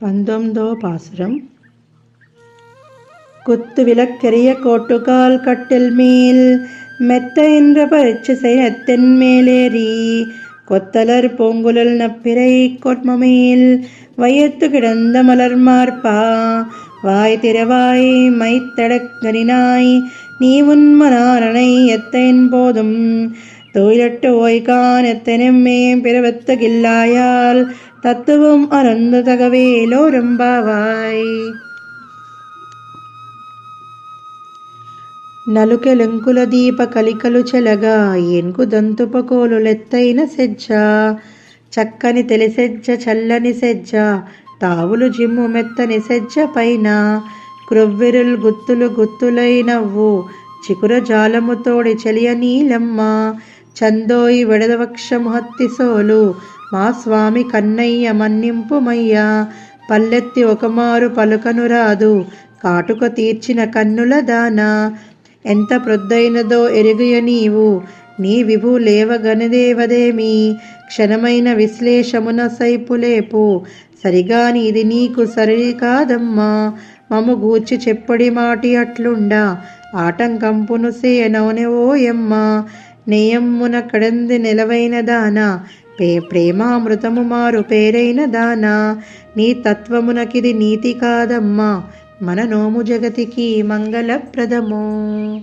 పంతొమ్మిదో పాసురం குத்து விளக்கெரிய கோட்டுகால் கட்டில் மேல் மெத்த என்ற பறிச்சு செய்யத்தின் மேலேறி கொத்தலர் பூங்குழல் நப்பிரை கொட்மமேல் வையத்து கிடந்த மலர் மார்பா வாய் திறவாய் மைத்தடக்கனினாய் நீ உன்மனாரணை எத்தன் போதும் தொழிலட்டு ஓய்கான் எத்தனெம்மே பிறவத்தகில்லாயால் தத்துவம் அருந்துதகவே லோரும்பாவாய் నలుకెలెంకుల దీప కలికలు చెలగా ఎన్కు దంతుపకోలులెత్తైన సెజ్జ. చక్కని తెలిసెజ్జ చల్లని సెజ్జ తావులు జిమ్ము మెత్తని సెజ్జ పైన. క్రొవ్వెరుల్ గుత్తులు గుత్తులైనవ్వు చికుర జాలముతోడి చెలియనీలమ్మ చందోయి వెడదవక్షము హత్తిసోలు మా స్వామి కన్నయ్య మన్నింపుమయ్య. పల్లెత్తి ఒకమారు పలుకను రాదు. కాటుక తీర్చిన కన్నుల దాన. ఎంత ప్రొద్దైనదో ఎరుగుయ నీవు. నీ విభు లేవగనదేవదేమి? క్షణమైన విశ్లేషమున సైపులేపు సరిగాని ఇది నీకు సరి కాదమ్మా. మము గూర్చి చెప్పడి మాటి అట్లుండా. ఆటంకంపును సేనవనె ఓయమ్మ. నేయమ్మున కడంది నిలవైన దాన. పే ప్రేమామృతము మారు పేరైన దానా. నీ తత్వమునకిది నీతి కాదమ్మా. మన నోము జగతికి మంగళప్రదము.